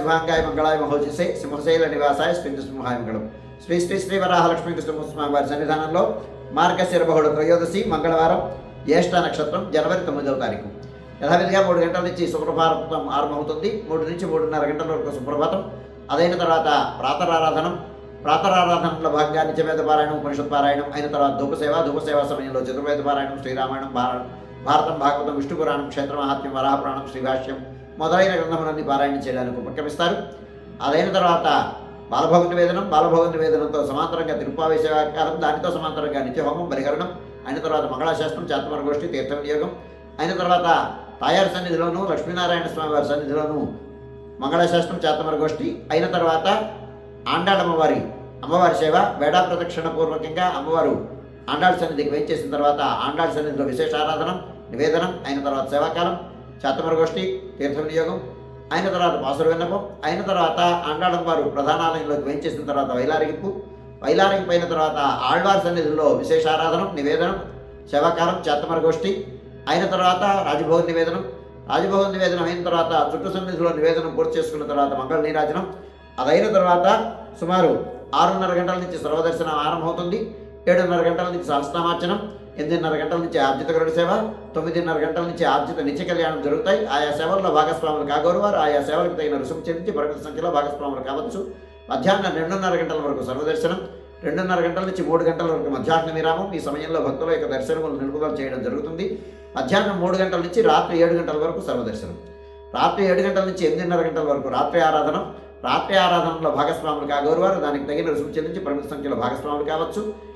శుభాంగాయ మంగళాయ మహోజసే సింహశైల నివాసాయ స్పిందు సింహాయ మంగళం. శ్రీ శ్రీ శ్రీ వరాహలక్ష్మీ కృష్ణస్వామి వారి సన్నిధానంలో మార్గశిర బహుళ త్రయోదశి మంగళవారం జ్యేష్ఠ నక్షత్రం జనవరి తొమ్మిదవ తారీఖు. యథావిధిగా మూడు గంటల నుంచి సుప్రభాతం ఆరంభమవుతుంది. మూడు నుంచి మూడున్నర గంటల వరకు సుప్రభాతం. అదైన తర్వాత ప్రాతరారాధనం. ప్రాతరారాధనలో భాగంగా నిత్యవేద పారాయణం ఉపనిషత్ పారాయణం అయిన తర్వాత ధూపసేవ ధూపసేవ సమయంలో చతుర్వేద పారాయణం శ్రీరామాయణం పారాయణం భారతం భాగవతం విష్ణు పురాణం క్షేత్ర మహాత్మ్యం వరాహపురాణం శ్రీభాష్యం మొదలైన గ్రంథములన్నీ పారాయణ చేయడానికి ఉపక్రమిస్తారు. అదైన తర్వాత బాలభోగ నివేదనం బాలభోగ నివేదనంతో సమాంతరంగా తిరుపావేశ కాలం దానితో సమాంతరంగా నిత్యహోమం పరిహరణం అయిన తర్వాత మంగళాశాస్త్రం చాతమర గోష్ఠి తీర్థ వినియోగం అయిన తర్వాత తాయారు సన్నిధిలోను లక్ష్మీనారాయణ స్వామి వారి సన్నిధిలోను మంగళాశాస్త్రం చాతమర గోష్ఠి అయిన తర్వాత ఆండాళమ్మవారి అమ్మవారి సేవ వేడా ప్రదక్షిణ పూర్వకంగా అమ్మవారు ఆండాళ్ సన్నిధికి వేయించేసిన తర్వాత ఆండాళ్ సన్నిధిలో విశేష ఆరాధనం నివేదనం అయిన తర్వాత సేవాకాలం చాతమర గోష్ఠి తీర్థ వినియోగం అయిన తర్వాత పాసురు విన్నపం అయిన తర్వాత ఆండాళం వారు ప్రధానాలయంలోకి వేయించేసిన తర్వాత వైలారింపు వైలారింపు అయిన తర్వాత ఆళ్వార్ సన్నిధిలో విశేష ఆరాధనం నివేదనం సేవాకాలం చేతమరగోష్ఠి అయిన తర్వాత రాజభోగ నివేదనం రాజభోగ నివేదనం అయిన తర్వాత చుట్టు సన్నిధిలో నివేదనం పూర్తి చేసుకున్న తర్వాత మంగళ నీరాజనం అదైన తర్వాత సుమారు ఆరున్నర గంటల నుంచి సర్వదర్శనం ఆరంభమవుతుంది ఏడున్నర గంటల నుంచి సహస్నామార్చనం ఎనిమిదిన్నర గంటల నుంచి ఆర్జిత గరుడ సేవ తొమ్మిదిన్నర గంటల నుంచి ఆర్జిత నిత్య కళ్యాణం జరుగుతాయి. ఆయా సేవల్లో భాగస్వాములు కాగోరు వారు ఆయా సేవలకు తగిన రుసుము చెల్లించి పరిమిత సంఖ్యలో భాగస్వాములు కావచ్చు. మధ్యాహ్నం రెండున్నర గంటల వరకు సర్వదర్శనం రెండున్నర గంటల నుంచి మూడు గంటల వరకు మధ్యాహ్న విరామం. ఈ సమయంలో భక్తుల యొక్క దర్శనములు నిలుపుదల చేయడం జరుగుతుంది. మధ్యాహ్నం మూడు గంటల నుంచి రాత్రి ఏడు గంటల వరకు సర్వదర్శనం. రాత్రి ఏడు గంటల నుంచి ఎనిమిదిన్నర గంటల వరకు రాత్రి ఆరాధన. రాత్రి ఆరాధనలో భాగస్వాములు కాగోరు వారు దానికి తగిన రుసుము చెల్లించి పరిమిత సంఖ్యలో భాగస్వాములు కావచ్చు.